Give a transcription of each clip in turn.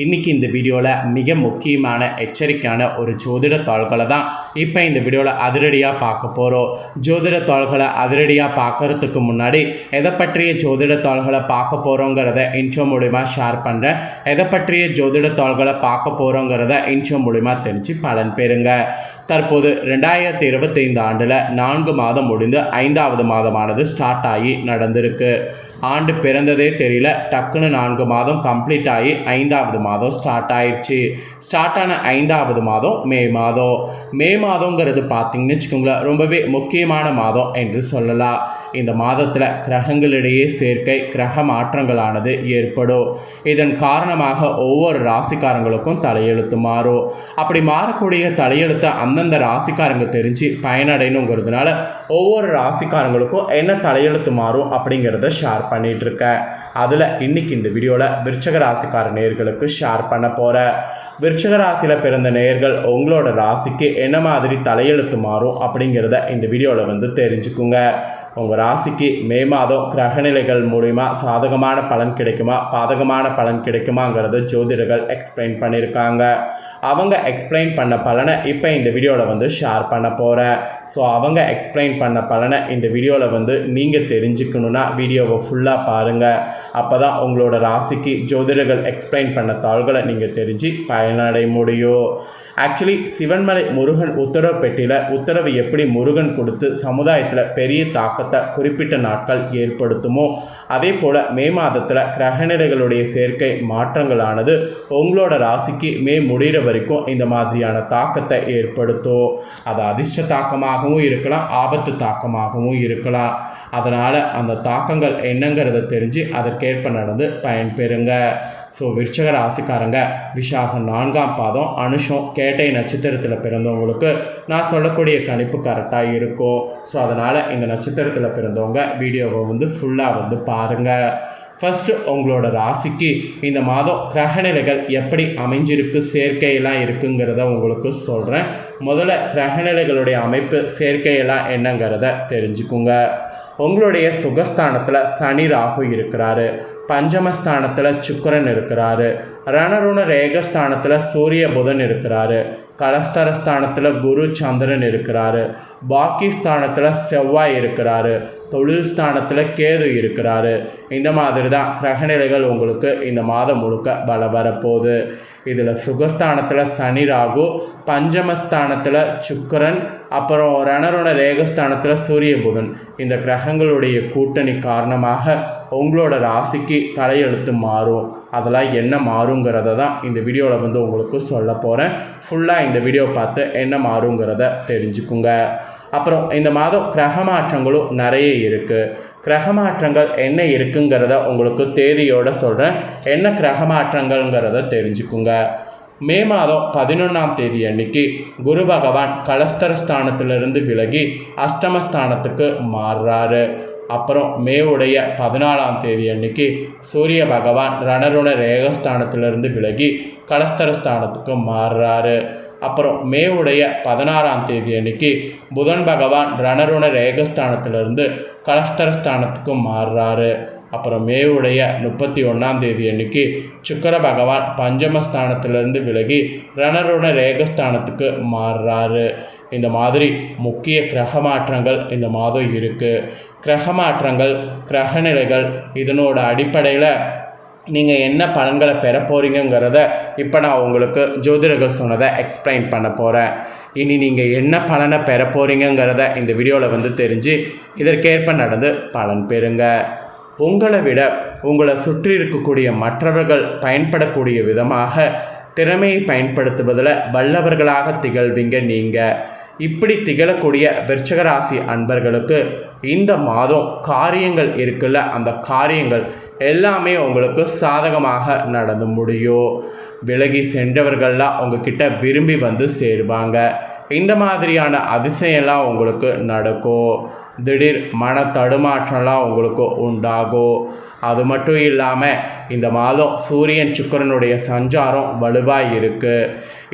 இன்றைக்கி இந்த வீடியோவில் மிக முக்கியமான எச்சரிக்கையான ஒரு ஜோதிட தாள்களை தான் இப்போ இந்த வீடியோவில் அதிரடியாக பார்க்க போகிறோம் ஜோதிட தாள்களை அதிரடியாக பார்க்கறதுக்கு முன்னாடி எதை பற்றிய ஜோதிட தாள்களை பார்க்க போகிறோங்கிறத இன்ட்ரோ மூலிமா ஷேர் பண்ணுறேன் எதை பற்றிய ஜோதிட தாள்களை பார்க்க போகிறோங்கிறத இன்ட்ரோ மூலிமா தெரிஞ்சு பலன் பெறுங்க. தற்போது ரெண்டாயிரத்தி இருபத்தைந்து ஆண்டில் நான்கு மாதம் முடிந்து ஐந்தாவது மாதமானது ஸ்டார்ட் ஆகி நடந்திருக்கு. ஆண்டு பிறந்ததே தெரியல. டக்குன்னு நான்கு மாதம் கம்ப்ளீட் ஆகி ஐந்தாவது மாதம் ஸ்டார்ட் ஆயிடுச்சு ஸ்டார்ட் ஆன ஐந்தாவது மாதம் மே மாதம். மே மாதங்கிறது பார்த்தீங்கன்னு வச்சுக்கோங்களேன் ரொம்பவே முக்கியமான மாதம் என்று சொல்லலாம். இந்த மாதத்தில் கிரகங்களிடையே சேர்க்கை கிரக மாற்றங்களானது ஏற்படும் இதன் காரணமாக ஒவ்வொரு ராசிக்காரங்களுக்கும் தலையெழுத்து மாறும் அப்படி மாறக்கூடிய தலையெழுத்தை அந்தந்த ராசிக்காரங்க தெரிஞ்சு பயனடையணுங்கிறதுனால ஒவ்வொரு ராசிக்காரங்களுக்கும் என்ன தலையெழுத்து மாறும் அப்படிங்கிறத ஷேர் பண்ணிட்டு இருக்கேன் அதில் இன்னைக்கு இந்த வீடியோவில் விருச்சக ராசிக்கார நேர்களுக்கு ஷேர் பண்ண போகிறேன் விருச்சக ராசியில் பிறந்த நேயர்கள் உங்களோட ராசிக்கு என்ன மாதிரி தலையெழுத்து மாறும் அப்படிங்கிறத இந்த வீடியோவில் வந்து தெரிஞ்சுக்குங்க. உங்கள் ராசிக்கு மே மாதம் கிரகநிலைகள் மூலிமா சாதகமான பலன் கிடைக்குமா? பாதகமான பலன் கிடைக்குமாங்கிறத ஜோதிடர்கள் எக்ஸ்பிளைன் பண்ணியிருக்காங்க. அவங்க எக்ஸ்பிளைன் பண்ண பலனை இப்போ இந்த வீடியோவில் வந்து ஷேர் பண்ண போகிறேன் ஸோ அவங்க எக்ஸ்பிளைன் பண்ண பலனை இந்த வீடியோவில் வந்து நீங்கள் தெரிஞ்சுக்கணுன்னா வீடியோவை ஃபுல்லாக பாருங்கள் அப்போ தான் உங்களோட ராசிக்கு ஜோதிடர்கள் எக்ஸ்பிளைன் பண்ண தாள்களை நீங்கள் தெரிஞ்சு பயனடைய முடியும். ஆக்சுவலி சிவன்மலை முருகன் உத்தரவு பெட்டியில் உத்தரவு எப்படி முருகன் கொடுத்து சமுதாயத்தில் பெரிய தாக்கத்தை குறிப்பிட்ட நாட்கள் ஏற்படுத்துமோ அதே போல் மே மாதத்தில் கிரகநிலைகளுடைய சேர்க்கை மாற்றங்களானது உங்களோட ராசிக்கு மே முடிகிற வரைக்கும் இந்த மாதிரியான தாக்கத்தை ஏற்படுத்தும். அது அதிர்ஷ்ட தாக்கமாகவும் இருக்கலாம் ஆபத்து தாக்கமாகவும் இருக்கலாம். அதனால் அந்த தாக்கங்கள் என்னங்கிறத தெரிஞ்சு அதற்கேற்ப நடந்து பயன்பெறுங்க. ஸோ விருச்சக ராசிக்காரங்க விஷாகம் நான்காம் பாதம் அனுஷம் கேட்டை நட்சத்திரத்தில் பிறந்தவங்களுக்கு நான் சொல்லக்கூடிய கணிப்பு கரெக்டாக இருக்கும். ஸோ அதனால் இந்த நட்சத்திரத்தில் பிறந்தவங்க வீடியோவை வந்து ஃபுல்லாக வந்து பாருங்கள் ஃபஸ்ட்டு உங்களோட ராசிக்கு இந்த மாதம் கிரகநிலைகள் எப்படி அமைஞ்சிருக்கு சேர்க்கையெல்லாம் இருக்குங்கிறத உங்களுக்கு சொல்கிறேன் முதல்ல கிரகநிலைகளுடைய அமைப்பு சேர்க்கையெல்லாம் என்னங்கிறத தெரிஞ்சுக்குங்க. உங்களுடைய சுகஸ்தானத்தில் சனி ராகு இருக்கிறாரு. பஞ்சமஸ்தானத்தில் சுக்கரன் இருக்கிறாரு. ரணருண ரேகஸ்தானத்தில் சூரிய புதன் இருக்கிறாரு. கலஸ்தரஸ்தானத்தில் குரு சந்திரன் இருக்கிறாரு. பாக்கி ஸ்தானத்தில் செவ்வாய் இருக்கிறாரு. தொழில் ஸ்தானத்தில் கேது இருக்கிறாரு. இந்த மாதிரி தான் கிரகநிலைகள் உங்களுக்கு இந்த மாதம் முழுக்க பல வரப்போகுது. இதில் சுகஸ்தானத்தில் சனி ராகு பஞ்சமஸ்தானத்தில் சுக்கரன் அப்புறம் ரணரோட ரேகஸ்தானத்தில் சூரிய புதன் இந்த கிரகங்களுடைய கூட்டணி காரணமாக உங்களோட ராசிக்கு தலையெழுத்து மாறும். அதெல்லாம் என்ன மாறுங்கிறத தான் இந்த வீடியோவில் வந்து உங்களுக்கு சொல்ல போகிறேன் ஃபுல்லாக இந்த வீடியோ பார்த்து என்ன மாறுங்கிறத தெரிஞ்சுக்குங்க. அப்புறம் இந்த மாதம் கிரக மாற்றங்களும் நிறைய இருக்குது கிரக மாற்றங்கள் என்ன இருக்குங்கிறத உங்களுக்கு தேதியோடு சொல்கிறேன் என்ன கிரக மாற்றங்கள்ங்கிறத தெரிஞ்சுக்குங்க. மே மாதம் பதினொன்றாம் தேதி அன்னைக்கு குரு பகவான் கலஸ்தரஸ்தானத்திலிருந்து விலகி அஷ்டமஸ்தானத்துக்கு மாறுறாரு. அப்புறம் மேவுடைய பதினாலாம் தேதி அன்னைக்கு சூரிய பகவான் ரணருண ரேகஸ்தானத்திலிருந்து விலகி கலஸ்தரஸ்தானத்துக்கு மாறுறாரு. அப்புறம் மேவுடைய பதினாறாம் தேதி அன்னைக்கு புதன் பகவான் ரணருண ரேகஸ்தானத்திலிருந்து கலஸ்தரஸ்தானத்துக்கு மாறுறாரு. அப்புறம் மேவுடைய முப்பத்தி ஒன்றாம் தேதி அன்னைக்கு சுக்கர பகவான் பஞ்சமஸ்தானத்திலிருந்து விலகி ரணருண ரேகஸ்தானத்துக்கு மாறுறாரு. இந்த மாதிரி முக்கிய கிரக மாற்றங்கள் இந்த மாதம் இருக்குது கிரக மாற்றங்கள் கிரகநிலைகள் இதனோட அடிப்படையில் நீங்கள் என்ன பலன்களை பெற போகிறீங்கிறத இப்போ நான் உங்களுக்கு ஜோதிடர்கள் சொன்னதை எக்ஸ்பிளைன் பண்ண போகிறேன் இனி நீங்கள் என்ன பலனை பெற போகிறீங்கிறத இந்த வீடியோவில் வந்து தெரிஞ்சு இதற்கேற்ப நடந்து பலன் பெறுங்க. உங்களை விட உங்களை சுற்றி இருக்கக்கூடிய மற்றவர்கள் பயன்படக்கூடிய விதமாக திறமையை பயன்படுத்துவதில் வல்லவர்களாக திகழ்வீங்க நீங்கள் இப்படி திகழக்கூடிய விருச்சகராசி அன்பர்களுக்கு இந்த மாதம் காரியங்கள் இருக்குல்ல அந்த காரியங்கள் எல்லாமே உங்களுக்கு சாதகமாக நடந்து முடியும். விலகி சென்றவர்கள்லாம் உங்ககிட்ட விரும்பி வந்து சேருவாங்க. இந்த மாதிரியான அதிசயம்லாம் உங்களுக்கு நடக்கும். திடீர் மன தடுமாற்றம்லாம் உங்களுக்கு உண்டாகும் அது மட்டும் இல்லாமல் இந்த மாதம் சூரியன் சுக்கரனுடைய சஞ்சாரம் வலுவாக இருக்குது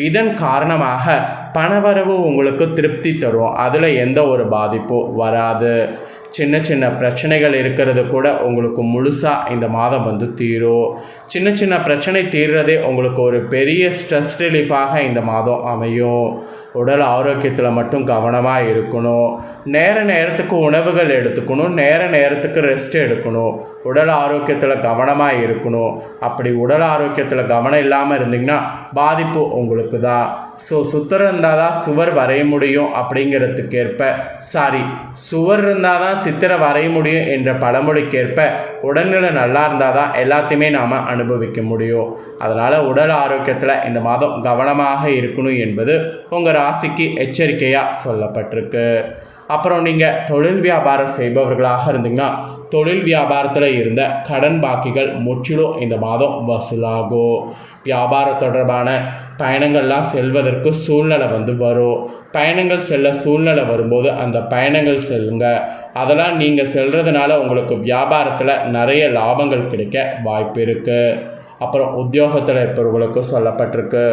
இதன் காரணமாக பணவரவு உங்களுக்கு திருப்தி தரும். அதில் எந்த ஒரு பாதிப்பும் வராது. சின்ன சின்ன பிரச்சனைகள் இருக்கிறது கூட உங்களுக்கு முழுசாக இந்த மாதம் வந்து தீரும். சின்ன சின்ன பிரச்சனை தீர்றதே உங்களுக்கு ஒரு பெரிய ஸ்ட்ரெஸ் ரிலீஃபாக இந்த மாதம் அமையும். உடல் ஆரோக்கியத்தில் மட்டும் கவனமாக இருக்கணும். நேர நேரத்துக்கு உணவுகள் எடுத்துக்கணும். நேர நேரத்துக்கு ரெஸ்ட் எடுக்கணும். உடல் ஆரோக்கியத்தில் கவனமாக இருக்கணும். அப்படி உடல் ஆரோக்கியத்தில் கவனம் இல்லாமல் இருந்தீங்கன்னா பாதிப்பு உங்களுக்கு தான் ஸோ சுத்தர் இருந்தால் தான் சுவர் வரைய முடியும் அப்படிங்கிறதுக்கேற்ப சாரி சுவர் இருந்தால் தான் சித்திரை வரைய முடியும் என்ற பழமொழிக்கேற்ப உடல்நிலை நல்லா இருந்தால் தான் எல்லாத்தையுமே நாம் அனுபவிக்க முடியும். அதனால் உடல் ஆரோக்கியத்தில் இந்த மாதம் கவனமாக இருக்கணும் என்பது உங்கள் ராசிக்கு எச்சரிக்கையாக சொல்லப்பட்டிருக்கு. அப்புறம் நீங்கள் தொழில் வியாபாரம் செய்பவர்களாக இருந்தீங்கன்னா தொழில் வியாபாரத்தில் இருந்த கடன் பாக்கிகள் முற்றிலும் இந்த மாதம் வசூலாகும். வியாபாரம் தொடர்பான பயணங்கள்லாம் செல்வதற்கு சூழ்நிலை வந்து வரும். பயணங்கள் செல்ல சூழ்நிலை வரும்போது அந்த பயணங்கள் செல்லுங்க. அதெல்லாம் நீங்கள் செல்கிறதுனால உங்களுக்கு வியாபாரத்தில் நிறைய லாபங்கள் கிடைக்க வாய்ப்பு இருக்குது அப்புறம் உத்தியோகத்தில் இருப்பவர்களுக்கு சொல்லப்பட்டிருக்கு.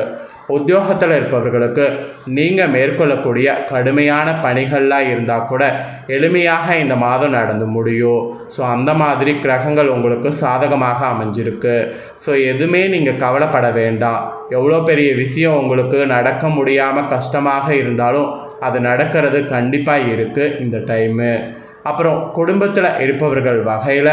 உத்தியோகத்தில் இருப்பவர்களுக்கு நீங்கள் மேற்கொள்ளக்கூடிய கடுமையான பணிகள்லாம் இருந்தால் கூட எளிமையாக இந்த மாதம் நடந்து முடியும் ஸோ அந்த மாதிரி கிரகங்கள் உங்களுக்கு சாதகமாக அமைஞ்சிருக்கு. ஸோ எதுவுமே நீங்கள் கவலைப்பட வேண்டாம் எவ்வளோ பெரிய விஷயம் உங்களுக்கு நடக்க முடியாமல் கஷ்டமாக இருந்தாலும் அது நடக்கிறது கண்டிப்பாக இருக்குது இந்த டைமு. அப்புறம் குடும்பத்தில் இருப்பவர்கள் வகையில்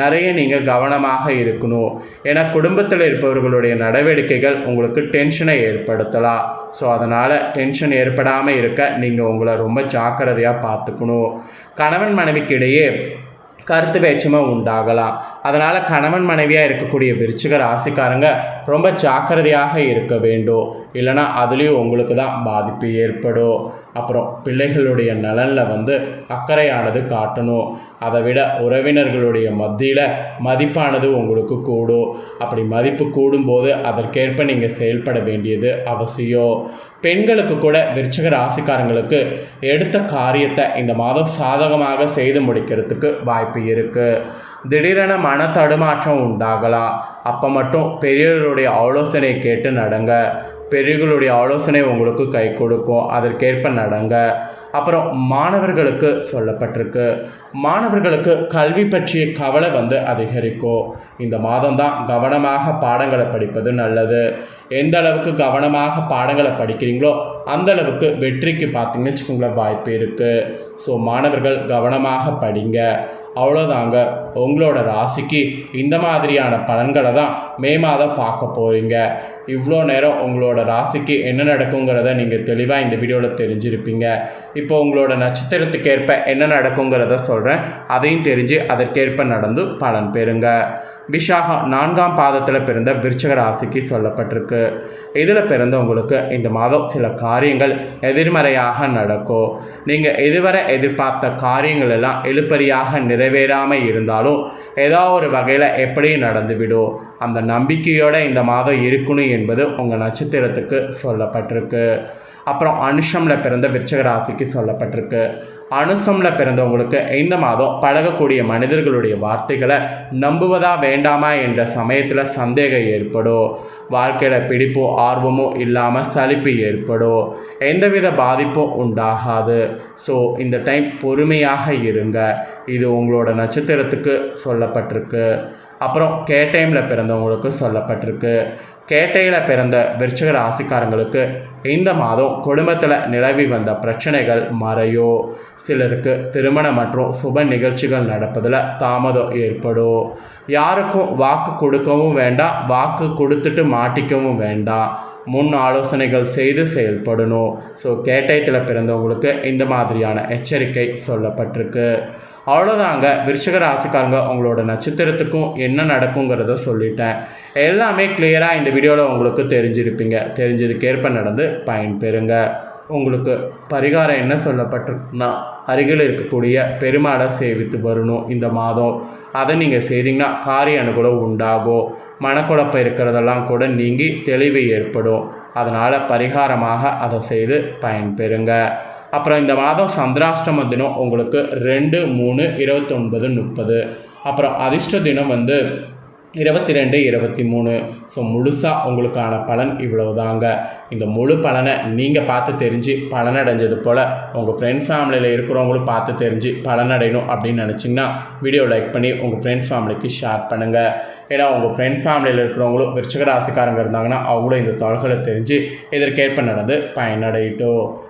நிறைய நீங்கள் கவனமாக இருக்கணும். ஏன்னா குடும்பத்தில் இருப்பவர்களுடைய நடவடிக்கைகள் உங்களுக்கு டென்ஷனை ஏற்படுத்தலாம். ஸோ அதனால் டென்ஷன் ஏற்படாமல் இருக்க நீங்கள் உங்களை ரொம்ப ஜாக்கிரதையாக பார்த்துக்கணும். கணவன் மனைவிக்கிடையே கருத்து வேற்றுமை உண்டாகலாம். அதனால் கணவன் மனைவியாக இருக்கக்கூடிய விருச்சிக ராசிக்காரங்க ரொம்ப ஜாக்கிரதையாக இருக்க வேண்டும். இல்லைனா அதுலேயும் உங்களுக்கு தான் பாதிப்பு ஏற்படும். அப்புறம் பிள்ளைகளுடைய நலனில் வந்து அக்கறையானது காட்டணும். அதை விட உறவினர்களுடைய மத்தியில் மதிப்பானது உங்களுக்கு கூடும். அப்படி மதிப்பு கூடும்போது அதற்கேற்ப நீங்கள் செயல்பட வேண்டியது அவசியம். பெண்களுக்கு கூட விருச்சிக ராசிக்காரங்களுக்கு எடுத்த காரியத்தை இந்த மாதம் சாதகமாக செய்து முடிக்கிறதுக்கு வாய்ப்பு இருக்குது திடீரென மன தடுமாற்றம் உண்டாகலாம். அப்போ மட்டும் பெரியவர்களுடைய ஆலோசனையை கேட்டு நடங்க. பெரியவர்களுடைய ஆலோசனை உங்களுக்கு கை கொடுக்கும். அதற்கேற்ப நடங்க. அப்புறம் மாணவர்களுக்கு சொல்லப்பட்டிருக்கு. மாணவர்களுக்கு கல்வி பற்றிய கவலை வந்து அதிகரிக்கும். இந்த மாதம் தான் கவனமாக பாடங்களை படிப்பது நல்லது. எந்த அளவுக்கு கவனமாக பாடங்களை படிக்கிறீங்களோ அந்த அளவுக்கு வெற்றிக்கு பார்த்தீங்கன்னு வச்சுக்கோங்களேன் வாய்ப்பு இருக்குது ஸோ மாணவர்கள் கவனமாக படிங்க. அவ்வளோதாங்க. உங்களோட ராசிக்கு இந்த மாதிரியான பலன்களை தான் மே மாதம் பார்க்க போகிறீங்க இவ்வளோ நேரம் உங்களோட ராசிக்கு என்ன நடக்குங்கிறத நீங்கள் தெளிவாக இந்த வீடியோவில் தெரிஞ்சிருப்பீங்க. இப்போ உங்களோட நட்சத்திரத்துக்கு ஏற்ப என்ன நடக்குங்கிறத சொல்கிறேன் அதையும் தெரிஞ்சு அதற்கேற்ப நடந்து பலன் பெறுங்க. விஷாகம் நான்காம் பாதத்தில் பிறந்த விருச்சக ராசிக்கு சொல்லப்பட்டிருக்கு. இதில் பிறந்தவங்களுக்கு இந்த மாதம் சில காரியங்கள் எதிர்மறையாக நடக்கும். நீங்கள் இதுவரை எதிர்பார்த்த காரியங்கள் எல்லாம் எழுப்பறியாக நிறைவேறாமல் இருந்தாலும் ஏதோ ஒரு வகையில் எப்படி நடந்துவிடும் அந்த நம்பிக்கையோடு இந்த மாதம் இருக்கணும் என்பது உங்கள் நட்சத்திரத்துக்கு சொல்லப்பட்டிருக்கு. அப்புறம் அனுஷமில் பிறந்த விருச்சக ராசிக்கு சொல்லப்பட்டிருக்கு. அனுசமில் பிறந்தவங்களுக்கு இந்த மாதம் பழகக்கூடிய மனிதர்களுடைய வார்த்தைகளை நம்புவதா வேண்டாமா என்ற சமயத்தில் சந்தேகம் ஏற்படும். வாழ்க்கையில் பிடிப்போ ஆர்வமோ இல்லாமல் சலிப்பு ஏற்படும். எந்தவித பாதிப்பும் உண்டாகாது. ஸோ இந்த டைம் பொறுமையாக இருங்க. இது உங்களோட நட்சத்திரத்துக்கு சொல்லப்பட்டிருக்கு. அப்புறம் கேட்டைமில் பிறந்தவங்களுக்கு சொல்லப்பட்டிருக்கு. கேட்டையில் பிறந்த விருச்சக ராசிக்காரங்களுக்கு இந்த மாதம் குடும்பத்தில் நிலவி வந்த பிரச்சனைகள் மறையோ. சிலருக்கு திருமணம் மற்றும் சுப நிகழ்ச்சிகள் நடப்பதில் தாமதம் ஏற்படும். யாருக்கும் வாக்கு கொடுக்கவும் வேண்டாம் வாக்கு கொடுத்துட்டு மாட்டிக்கவும் வேண்டாம். முன் ஆலோசனைகள் செய்து செயல்படணும். ஸோ கேட்டயத்தில் பிறந்தவங்களுக்கு இந்த மாதிரியான எச்சரிக்கை சொல்லப்பட்டிருக்கு. அவ்வளோதாங்க விருஷக ராசிக்காரங்க உங்களோட நட்சத்திரத்துக்கும் என்ன நடக்குங்கிறத சொல்லிட்டேன். எல்லாமே கிளியராக இந்த வீடியோவில் உங்களுக்கு தெரிஞ்சிருப்பீங்க. தெரிஞ்சதுக்கேற்ப நடந்து பயன்பெறுங்க. உங்களுக்கு பரிகாரம் என்ன சொல்லப்பட்டிருக்குன்னா அருகில் இருக்கக்கூடிய பெருமாளை சேவித்து வரணும் இந்த மாதம். அதை நீங்கள் செய்தீங்கன்னா காரிய அனுகூலம் உண்டாகும். மனக்குழப்பம் இருக்கிறதெல்லாம் கூட நீங்கி தெளிவு ஏற்படும். அதனால் பரிகாரமாக அதை செய்து பயன்பெறுங்க. அப்புறம் இந்த மாதம் சந்திராஷ்டம தினம் உங்களுக்கு ரெண்டு மூணு இருபத்தொன்பது முப்பது. அப்புறம் அதிர்ஷ்ட தினம் வந்து இருபத்தி ரெண்டு இருபத்தி மூணு ஸோ முழுசாக உங்களுக்கான பலன் இவ்வளவு தாங்க இந்த முழு பலனை நீங்கள் பார்த்து தெரிஞ்சு பலனடைஞ்சது போல் உங்கள் ஃப்ரெண்ட்ஸ் ஃபேமிலியில் இருக்கிறவங்களும் பார்த்து தெரிஞ்சு பலனடையணும் அப்படின்னு நினச்சிங்கன்னா வீடியோ லைக் பண்ணி உங்கள் ஃப்ரெண்ட்ஸ் ஃபேமிலிக்கு ஷேர் பண்ணுங்கள் ஏன்னா உங்கள் ஃப்ரெண்ட்ஸ் ஃபேமிலியில் இருக்கிறவங்களும் விருச்சக ராசிக்காரங்க இருந்தாங்கன்னா அவங்களும் இந்த தொழில்களை தெரிஞ்சு இதற்கேற்ப நடந்து பயனடையட்டும்.